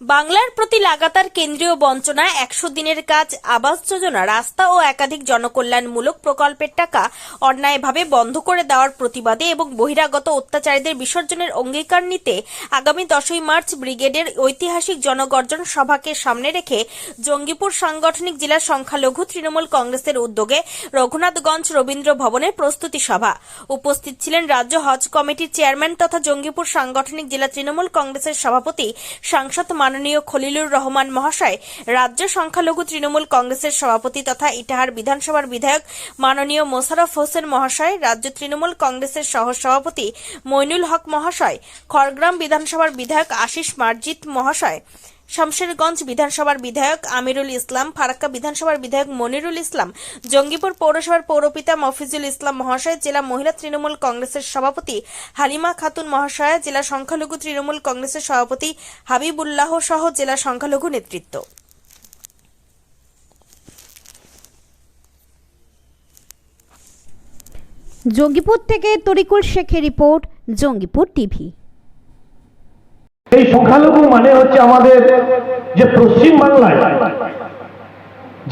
বাংলার প্রতি লাগাতার কেন্দ্রীয় বঞ্চনা একশো দিনের কাজ, আবাস যোজনা, রাস্তা ও একাধিক জনকল্যাণমূলক প্রকল্পের টাকা অন্যায়ভাবে বন্ধ করে দেওয়ার প্রতিবাদে এবং বহিরাগত অত্যাচারীদের বিসর্জনের অঙ্গীকার নিতে আগামী দশই মার্চ ব্রিগেডের ঐতিহাসিক জনগর্জন সভাকে সামনে রেখে জঙ্গিপুর সাংগঠনিক জেলা সংখ্যালঘু তৃণমূল কংগ্রেসের উদ্যোগে রঘুনাথগঞ্জ রবীন্দ্র ভবনের প্রস্তুতি সভা। উপস্থিত ছিলেন রাজ্য হজ কমিটির চেয়ারম্যান তথা জঙ্গিপুর সাংগঠনিক জেলা তৃণমূল কংগ্রেসের সভাপতি সাংসদ মাননীয় খলিলুর রহমান মহাশয়, রাজ্য সংখ্যালঘু তৃণমূল কংগ্রেসের সভাপতি তথা ইটাহার বিধানসভার বিধায়ক মাননীয় মোশারফ হোসেন মহাশয়, রাজ্য তৃণমূল কংগ্রেসের সহ সভাপতি মইনুল হক মহাশয়, খড়গ্রাম বিধানসভার বিধায়ক আশিস মার্জিত মহাশয়। শামশেরগঞ্জ বিধানসভার বিধায়ক আমিরুল ইসলাম, ফারাক্কা বিধানসভার বিধায়ক মনিরুল ইসলাম, জঙ্গিপুর পৌরসভার পৌরপিতা মফিজুল ইসলাম মহাশয়, জেলা মহিলা তৃণমূল কংগ্রেসের সভাপতি হালিমা খাতুন মহাশয়া, জেলা সংখ্যালঘু তৃণমূল কংগ্রেসের সভাপতি হাবিবুল্লাহ সহ জেলা সংখ্যালঘু নেতৃত্ব। জঙ্গিপুর থেকে তরিকুল শেখের রিপোর্ট, জঙ্গিপুর টিভি। এই সংখ্যালঘু মানে হচ্ছে আমাদের যে পশ্চিম বাংলায়,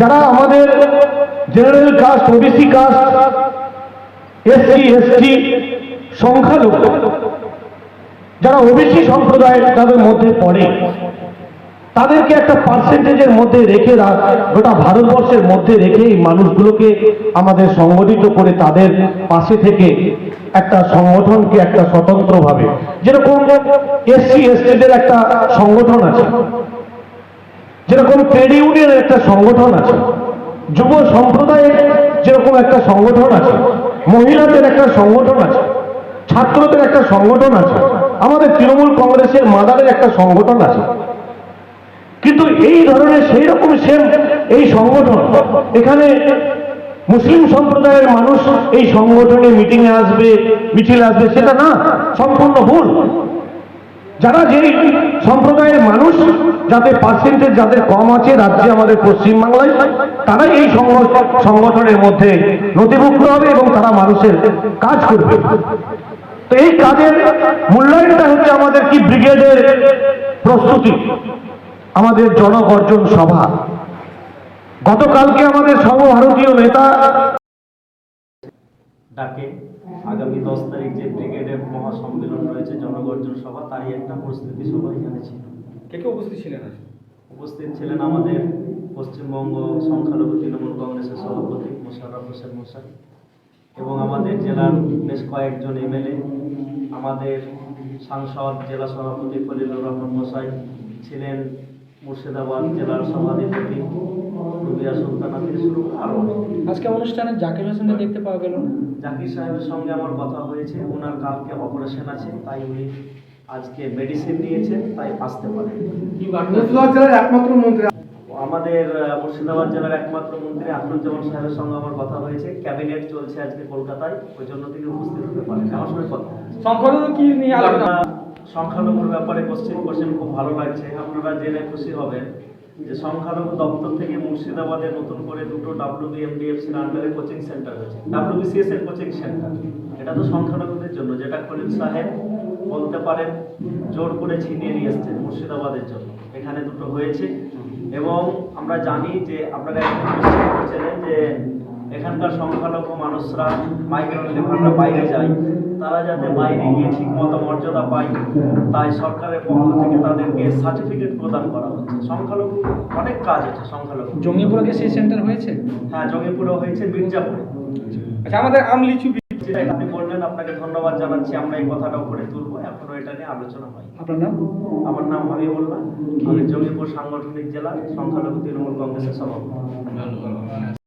যারা আমাদের general caste OBC caste SC ST সংখ্যালঘু, যারা ওবিসি সম্প্রদায় তাদের মধ্যে পড়ে। তাদেরকে একটা পার্সেন্টেজের মধ্যে রেখে গোটা ভারতবর্ষের মধ্যে রেখে এই মানুষগুলোকে আমাদের সংগঠিত করে তাদের পাশে থেকে একটা সংগঠনকে একটা স্বতন্ত্রভাবে, যেরকম এসসি, এসটিদের একটা সংগঠন আছে, যেরকম ট্রেড ইউনিয়নের একটা সংগঠন আছে, যুব সম্প্রদায়ের যেরকম একটা সংগঠন আছে, মহিলাদের একটা সংগঠন আছে, ছাত্রদের একটা সংগঠন আছে, আমাদের তৃণমূল কংগ্রেসের মাদারের একটা সংগঠন আছে। কিন্তু এই ধরনের সেই রকম সেম এই সংগঠন। এখানে মুসলিম সম্প্রদায়ের মানুষ এই সংগঠনে মিটিং এ আসবে, মিছিলে আসবে, সেটা না, সম্পূর্ণ ভুল। যারা যেই সম্প্রদায়ের মানুষ, যাদের পার্সেন্টেজ যাদের কম আছে রাজ্যে আমাদের পশ্চিমবাংলায়, তারাই এই সংগ- সংগঠনের মধ্যে নথিভুক্ত হবে এবং তারা মানুষের কাজ করবে। তো এই কাজের মূল্যায়নটা হচ্ছে আমাদের কি ব্রিগেডের প্রস্তুতি। আমাদের জনগর্জন সভা। গতকালকে আমাদের সর্বভারতীয় নেতা ডাকে আগামী দশ তারিখ যে ব্রিগেডের মহাসম্মেলন রয়েছে জনগর্জন সভা তারই একটা প্রস্তুতি সভা এখানে ছিল। কে কে উপস্থিত ছিলেন উপস্থিত ছিলেন আমাদের পশ্চিমবঙ্গ সংখ্যালঘু তৃণমূল কংগ্রেসের সভাপতি মোশাররফ হোসেন মশাই এবং আমাদের জেলার বেশ কয়েকজন এমএলএ আমাদের সাংসদ জেলা সভাপতি খলিলুর রহমান মশাই ছিলেন মুর্শিদাবাদ জেলার সভাধিপতি রুবিয়া সুলতানা থেকে শুরু আরও আজকে অনুষ্ঠানে জাকির হোসেনকে দেখতে পাওয়া গেল না? জাকির সাহেবের সঙ্গে আমার কথা হয়েছে ওনার কালকে অপারেশন আছে তাই উনি আজকে মেডিসিন নিয়েছেন তাই আসতে পারেন। মুর্শিদাবাদ জেলার একমাত্র মন্ত্রী। আমাদের মুর্শিদাবাদ জেলার একমাত্র মন্ত্রী আখরুজ্জামান সাহেবের সঙ্গে আমার কথা হয়েছে ক্যাবিনেট চলছে আজকে কলকাতায় ওই জন্য তিনি উপস্থিত হতে পারেন আমার সঙ্গে কথা সংখ্যালঘু কি নিয়ে আলোচনা? আমরা সংখ্যালঘুর ব্যাপারে কোশ্চেন কোশ্চেন খুব ভালো লাগছে। আপনারা জেনে খুশি হবেন যে সংখ্যালঘু দপ্তর থেকে মুর্শিদাবাদে নতুন করে দুটো ডাব্লিউবিএমডিএফসির আন্ডারে কোচিং সেন্টার হয়েছে। ডাব্লিউবিসিএস এর কোচিং সেন্টার এটা তো সংখ্যালঘুদের জন্য, যেটা খলিল সাহেব বলতে পারেন, জোর করে ছিনিয়ে নিয়ে এসছেন মুর্শিদাবাদের জন্য। এখানে দুটো হয়েছে। এবং আমরা জানি যে আপনারা করছিলেন যে এখানকার সংখ্যালঘু মানুষরা মাইগ্রেন্ট লেবাররা বাইরে যায়। তারা যাতে বাইরে গিয়ে ঠিক মতো মর্যাদা পায় তাই সরকারের পক্ষ থেকে তাদেরকে সার্টিফিকেট প্রদান করা হচ্ছে। সংখ্যালঘু অনেক কাজ আছে সংখ্যালঘু। জঙ্গিপুরে সেই সেন্টার হয়েছে? হ্যাঁ জঙ্গিপুরে হয়েছে মির্জাপুরে। আচ্ছা আমাদের আমলিচু যেটা আপনি বললেন আপনাকে ধন্যবাদ জানাচ্ছি। আমরা এই কথাটা উপরে তুলবো এখনও এটা নিয়ে আলোচনা হয় আপনার নাম? আমার নাম হাবিবুল্লাহ। আমি জঙ্গিপুর সাংগঠনিক জেলা সংখ্যালঘু তৃণমূল কংগ্রেসের সভাপতি।